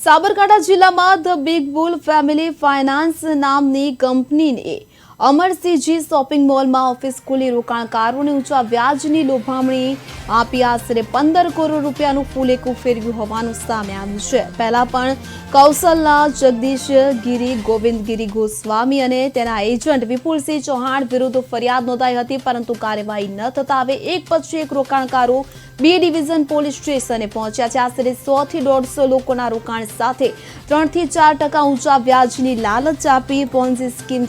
સાબરકાંઠા જિલ્લામાં the big bull family finance નામની કંપનીને અમરસિંહજી શોપિંગ મોલમાં ઓફિસ ખોલી રોકાણકારોને ઊંચા વ્યાજની લોભામણી આપી આશરે પંદર કરોડ રૂપિયાનું ફૂલેકું ફેરવ્યું હોવાનું સામે આવ્યું છે. પહેલા પણ કૌશલના જગદીશ ગીરી, ગોવિંદ ગીરી ગોસ્વામી અને તેના એજન્ટ વિપુલસિંહ ચૌહાણ વિરુદ્ધ ફરિયાદ નોંધાઈ હતી, પરંતુ કાર્યવાહી ન થતા હવે એક પછી એક રોકાણકારો બી ડિવિઝન પોલીસ સ્ટેશને પહોંચ્યા છે. આશરે સો થી દોઢસો લોકોના રોકાણ સાથે ત્રણથી ચાર ટકા ઊંચા વ્યાજની લાલચ આપી પોન્ઝી સ્કીમ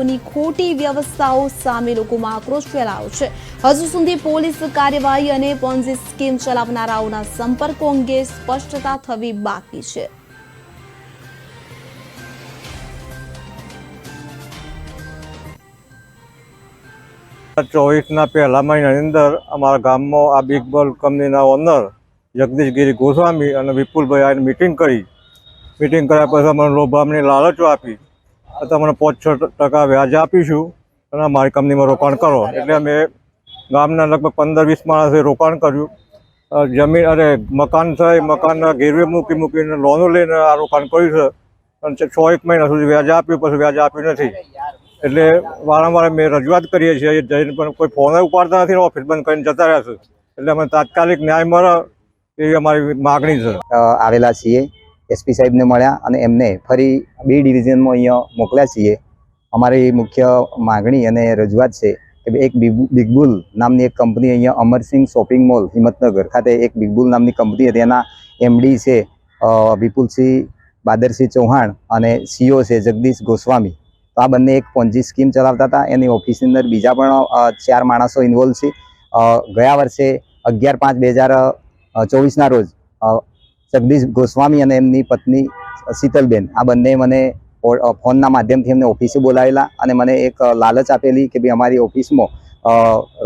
ચલાવનારાઓની ખોટી વ્યવસ્થાઓ સામે લોકોમાં આક્રોશ ફેલાયો છે. હજુ સુધી પોલીસ કાર્યવાહી અને પોન્ઝી સ્કીમ ચલાવનારાઓના સંપર્કો અંગે સ્પષ્ટતા થવી બાકી છે. ચોવીસના પહેલા મહિનાની અંદર અમારા ગામમાં આ બિગ બલ કંપનીના ઓનર જગદીશગીરી ગોસ્વામી અને વિપુલભાઈ આને મિટિંગ કરી. મિટિંગ કર્યા પછી અમને લોભામણી લાલચો આપી. તમને પાંચ છ ટકા વ્યાજ આપીશું. અને અમારી કંપનીમાં રોકાણ કરો. એટલે અમે ગામના લગભગ પંદર વીસ માણસે રોકાણ કર્યું. જમીન અરે મકાન થાય, મકાનના ગીરવે મૂકી મૂકીને લોનો લઈને આ રોકાણ કર્યું છે. અને છ એક મહિના સુધી વ્યાજ આપ્યું, પછી વ્યાજ આપ્યું નથી. એટલે વારંવાર અમે રજૂઆત કરીએ છીએ જઈને પણ કોઈ ફોન ઉપાડતા નથી ઓફિસ બંધ કરીને જતા રહ્યા છે. એટલે અમે તાત્કાલિક ન્યાય મળે એવી અમારી માગણી છે. આવેલા છીએ. એસપી સાહેબને મળ્યા અને એમને ફરી બી ડિવિઝનમાં અહીંયા મોકલ્યા છીએ. અમારી મુખ્ય માગણી અને રજૂઆત છે કે એક બિગ- બિગબુલ નામની એક કંપની અહીંયા અમરસિંહ શોપિંગ મોલ, હિંમતનગર ખાતે એક બિગબુલ નામની કંપની હતી એના એમડી છે વિપુલસિંહ બાદરસિંહ ચૌહાણ અને સીઓ છે જગદીશ ગોસ્વામી. તો આ બંને એક પોન્જી સ્કીમ ચલાવતા હતા. એની ઓફિસની અંદર બીજા પણ ચાર માણસો ઇન્વોલ્વ છે. ગયા વર્ષે અગિયાર પાંચ બે હજાર ચોવીસના રોજ જગદીશ ગોસ્વામી અને એમની પત્ની શીતલબેન. આ બંને મને ફોનના માધ્યમથી એમને ઓફિસે બોલાવેલા અને મને એક લાલચ આપેલી કે ભાઈ અમારી ઓફિસમાં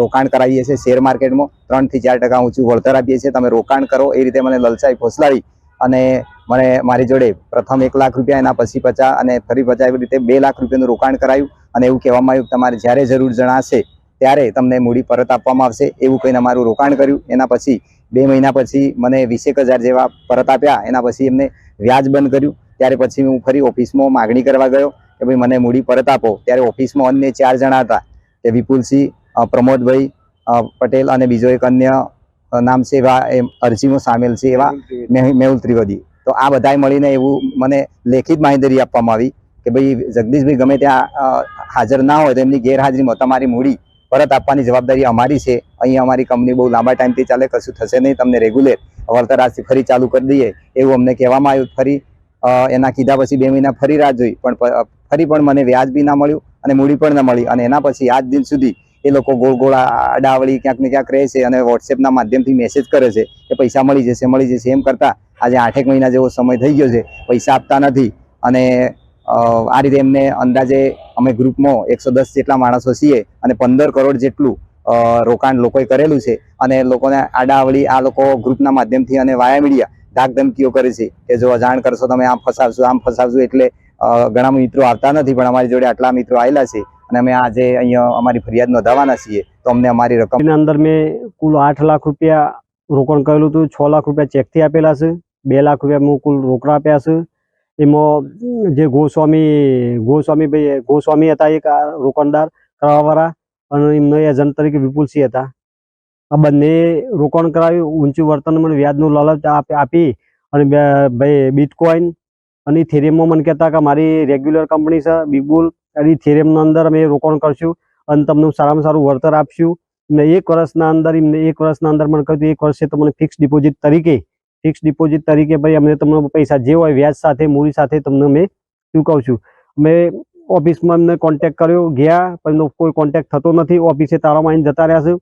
રોકાણ કરાવીએ છીએ શેર માર્કેટમાં. ત્રણથી ચાર ટકા ઊંચું વળતર આપીએ છીએ. તમે રોકાણ કરો. એ રીતે મને લલચાઈ ફોસલાવી અને મને મારી જોડે પ્રથમ એક લાખ રૂપિયા એના પછી પચાસ અને ફરી પચાસ એવી રીતે બે લાખ રૂપિયાનું રોકાણ કરાયું. અને એવું કહેવામાં આવ્યું તમારે જ્યારે જરૂર જણાશે ત્યારે તમને મૂડી પરત આપવામાં આવશે. એવું કહીને અમારું રોકાણ કર્યું. એના પછી બે મહિના પછી મને વીસેક હજાર જેવા પરત આપ્યા. એના પછી એમને વ્યાજ બંધ કર્યું. ત્યારે પછી હું ફરી ઓફિસમાં માગણી કરવા ગયો કે ભાઈ મને મૂડી પરત આપો. ત્યારે ઓફિસમાં અન્ય ચાર જણા હતા. કે વિપુલસિંહ પ્રમોદભાઈ પટેલ અને બીજો એક અન્ય નામ છે એવા અરજીમાં સામેલ છે એવા મેહુ- મેહુલ ત્રિવેદી. તો આ બધાએ મળીને એવું મને લેખિત માહિતી આપવામાં આવી કે ભાઈ જગદીશભાઈ ગમે ત્યાં હાજર ના હોય તો એમની ગેરહાજરીમાં તમારી મૂડી પરત આપવાની જવાબદારી અમારી છે. અહીંયા અમારી કંપની બહુ લાંબા ટાઈમથી ચાલે, કશું થશે નહીં, તમને રેગ્યુલર વળતર આજથી ફરી ચાલુ કરી દઈએ, એવું અમને કહેવામાં આવ્યું. ફરી એના કીધા પછી બે મહિના ફરી રાહ જોઈ, પણ ફરી પણ મને વ્યાજ બી ના મળ્યું અને મૂડી પણ ના મળી. અને એના પછી આજ દિન સુધી એ લોકો ગોળ ગોળ અડાવળી ક્યાંક ને ક્યાંક રહે છે અને વોટ્સએપના માધ્યમથી મેસેજ કરે છે કે પૈસા મળી જશે મળી જશે. એમ કરતાં આજે આઠેક મહિના જેવો સમય થઈ ગયો છે. પૈસા આપતા નથી અને આ રીતે એમને અંદાજે અમે ગ્રુપમાં એકસો દસ જેટલા માણસો છીએ અને પંદર કરોડ જેટલું રોકાણ લોકોએ કરેલું છે અને લોકોને આડાવળી આ લોકો ગ્રુપના માધ્યમથી અને વાયા મીડિયા ધાકધમકીઓ કરે છે કે જો અજાણ કરશો તમે આમ ફસાવશો આમ ફસાવશો એટલે ઘણા મિત્રો આવતા નથી પણ અમારી જોડે આટલા મિત્રો આવેલા છે અને અમે આજે અહીંયા અમારી ફરિયાદ નોંધાવાના છીએ તો અમને અમારી રકમ એના અંદર મેં કુલ આઠ લાખ રૂપિયા રોકાણ કરેલું હતું, છ લાખ રૂપિયા ચેકથી આપેલા છે, બે લાખ રૂપિયા હું કુલ રોકડા આપ્યા છે. એમાં જે ગોસ્વામી ગોસ્વામી ભાઈ, ગોસ્વામી હતા એક રોકાણદાર કરાવવાવાળા અને એમનો એજન્ટ તરીકે વિપુલસિંહ હતા. આ બંને રોકાણ કરાવ્યું ઊંચું વર્તન મને વ્યાજનું લાલચ આપ- અને ભાઈ બિટકોઇન અને થેરેમમાં મને કહેતા કે મારી રેગ્યુલર કંપની છે બિગુલ અને ઇથેરિયમના અંદર અમે રોકાણ કરશું અને તમને સારામાં સારું વળતર આપશું. ને એક વર્ષના અંદર, એમને એક વર્ષના અંદર મને કહ્યું, એક વર્ષે તમને ફિક્સ ડિપોઝિટ તરીકે ફિક્સ ડિપોઝિટ તરીકે ભાઈ અમને તમને પૈસા જે હોય વ્યાજ સાથે, મૂડી સાથે તમને અમે છું મેં ઓફિસમાં અમને કોન્ટેક્ટ કર્યો, ગયા, પણ કોઈ કોન્ટેક્ટ થતો નથી. ઓફિસે તાળામાં આવીને જતા રહ્યા છે.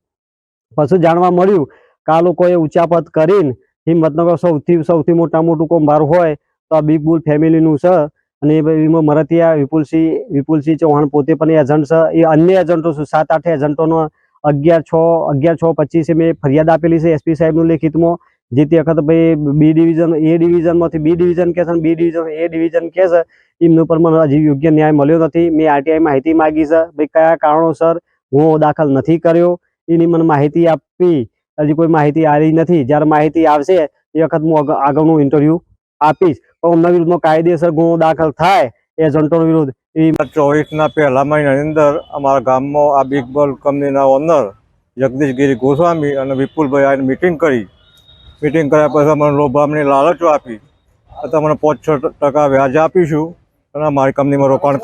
પછી જાણવા મળ્યું કે આ લોકોએ ઊંચાપત કરીને હિંમતનગર સૌથી સૌથી મોટા મોટું કૌભાર હોય તો આ બિગ બુલ ફેમિલીનું છે. અને એમાં મરતિયા, વિપુલસિંહ વિપુલસિંહ ચૌહાણ પોતે પણ એજન્ટ છે. એ અન્ય એજન્ટો છે. સાત, આઠ એજન્ટોનો અગિયાર, છ અગિયાર, છ, પચીસે મેં ફરિયાદ આપેલી છે એસપી સાહેબનું લેખિતમાં. જે તે વખત ભાઈ બી ડિવિઝન એ ડિવિઝનમાંથી બી ડિવિઝન કહે છે બી ડિવિઝન એ ડિવિઝન કહે છે, એમનું પણ મને હજી યોગ્ય ન્યાય મળ્યો નથી. મેં આરટીઆઈ માહિતી માગી છે. ભાઈ કયા કારણોસર હું દાખલ નથી કર્યો? એની મને માહિતી આપી. હજી કોઈ માહિતી આવી નથી. જ્યારે માહિતી આવશે એ વખત હું આગ- આગળનું ઇન્ટરવ્યૂ આપીશ. પણ એમના વિરુદ્ધનો કાયદેસર ગુનો દાખલ થાય એજન્ટો વિરુદ્ધ એ ચોવીસના પહેલા મહિનાની અંદર અમારા ગામમાં આ બિગ બોલ કંપનીના ઓનર જગદીશગીરી ગોસ્વામી અને વિપુલભાઈ આની મિટિંગ કરી. મિટિંગ કર્યા પછી અમને લોભામની લાલચો આપી. તો તમને પાંચ છ ટકા વ્યાજ આપીશું અને અમારી કંપનીમાં રોકાણ